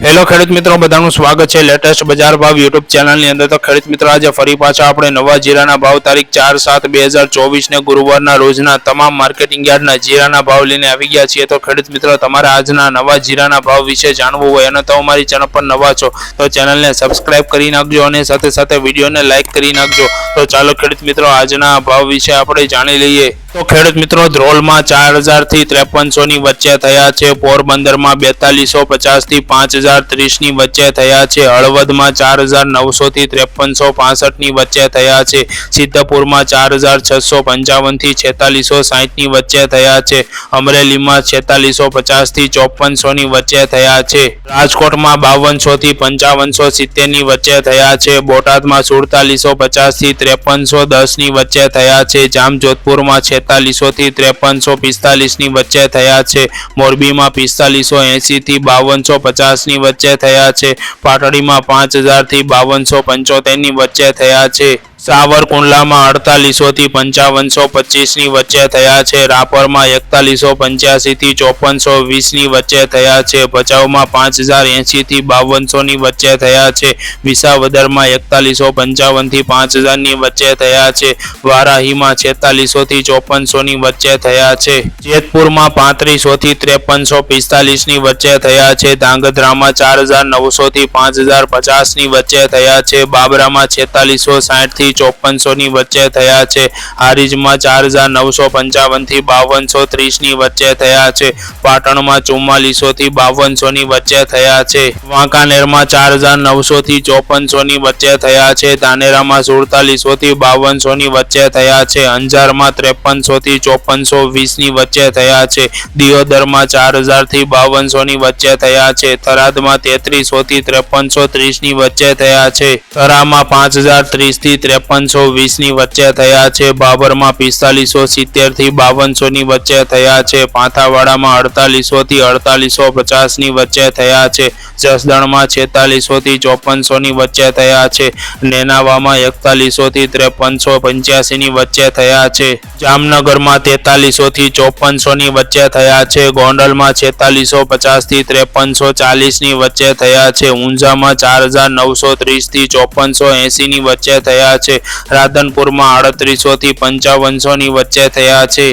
Hello ખેડૂત મિત્રો, બધાનું સ્વાગત છે લેટેસ્ટ બજાર ભાવ યુટ્યુબ ચેનલની અંદર. તો ખેડૂત મિત્રો, આજે ફરી પાછા આપણે નવા જીરાના ભાવ તારીખ ચાર સાત બે હજાર ચોવીસને ગુરુવારના રોજના તમામ માર્કેટિંગ યાર્ડના જીરાના ભાવ લઈને આવી ગયા છીએ. તો ખેડૂત મિત્રો, તમારે આજના નવા જીરાના ભાવ વિશે જાણવું હોય અને તો અમારી ચેનલ પર નવા છો, તો ચેનલને સબસ્ક્રાઇબ કરી નાખજો અને સાથે સાથે વિડીયોને લાઇક કરી નાખજો. તો ચાલો ખેડૂત મિત્રો, આજના ભાવ વિશે આપણે જાણી લઈએ. તો ખેડૂત મિત્રો, ધ્રોલમાં ચાર હજારથી ત્રેપનસો ની વચ્ચે થયા છે. પોરબંદરમાં બેતાલીસો પચાસથી પાંચ હજાર ત્રીસની વચ્ચે થયા છે. હળવદમાં ચાર હજાર નવસો થી ત્રેપનસો પાસઠની વચ્ચે થયા છે. સિદ્ધપુરમાં ચાર હજાર છસો પંચાવનથી છેતાલીસો સાહીઠની વચ્ચે થયા છે. અમરેલીમાં છેતાલીસો પચાસથી ચોપનસો ની વચ્ચે થયા છે. રાજકોટમાં બાવનસો થી પંચાવનસો સિત્તેરની વચ્ચે થયા છે. બોટાદમાં સુડતાલીસો પચાસથી ત્રેપનસો દસની વચ્ચે થયા છે. જામજોધપુરમાં છેતાલીસોથી ત્રેપનસો પિસ્તાલીસની વચ્ચે થયા છે. મોરબીમાં પિસ્તાલીસો એંસી થી બાવનસો પચાસની વચ્ચે થયા છે. પાટડીમાં પાંચ હજારથી બાવનસો પંચોતેરની વચ્ચે થયા છે. સાવરકુંડલામાં અડતાલીસોથી પંચાવનસો પચીસની વચ્ચે થયા છે. રાપરમાં એકતાલીસો પંચ્યાસીથી ચોપનસો વીસની વચ્ચે થયા છે. ભચાઉમાં પાંચ હજાર એંશીથી બાવનસોની વચ્ચે થયા છે. વિસાવદરમાં એકતાલીસો પંચાવનથી પાંચ હજારની વચ્ચે થયા છે. વારાહીમાં છેતાલીસોથી ચોપનસોની વચ્ચે થયા છે. જેતપુરમાં પાંત્રીસોથી ત્રેપનસો પિસ્તાલીસની વચ્ચે થયા છે. ધાંગધ્રામાં ચાર હજાર નવસોથી પાંચ હજાર પચાસની વચ્ચે થયા છે. બાબરામાં છેતાલીસો સાઠ થી ચોપનસો ની વચ્ચે થયા છે. હારીજમાં ચાર હજાર નવસો પંચાવનથી બાવનસો ત્રીસની વચ્ચે થયા છે. પાટણમાં ચુમ્માલીસો થી બાવનસો ની વચ્ચે થયા છે. વાંકાનેરમાં ચાર હજાર નવસો થી ચોપનસો ની વચ્ચે થયા છે. ધાનેરામાં સુડતાલીસો થી બાવનસો ની વચ્ચે થયા છે. અંજારમાં ત્રેપનસો થી ચોપનસો વીસની વચ્ચે થયા છે. દિયોદરમાં ચાર હજારથી બાવનસો ની વચ્ચે થયા છે. થરાદમાં તેત્રીસો થી ત્રેપનસો ત્રીસની વચ્ચે થયા છે. થરામાં પાંચ હજાર ત્રીસથી વીસની વચ્ચે થયા છે. બાબરમાં પિસ્તાલીસો સિત્તેરથી બાવનસો ની વચ્ચે થયા છે. પાંથાવાડામાં અડતાલીસો થી અડતાલીસો પચાસની વચ્ચે થયા છે. જસદણમાં છેતાલીસો થી ચોપનસો ની વચ્ચે થયા છે. નેનાવામાં એકતાલીસો થી ત્રેપનસો પંચ્યાસી ની વચ્ચે થયા છે. જામનગરમાં તેતાલીસો થી ચોપનસો ની વચ્ચે થયા છે. ગોંડલમાં છેતાલીસો પચાસથી ત્રેપનસો ચાલીસની વચ્ચે થયા છે. ઊંઝામાં ચાર હજાર નવસો ત્રીસથી ચોપનસો એસી ની વચ્ચે થયા છે. રાધનપુરમાં આડત્રીસો થી પંચાવનસો ની વચ્ચે થયા છે.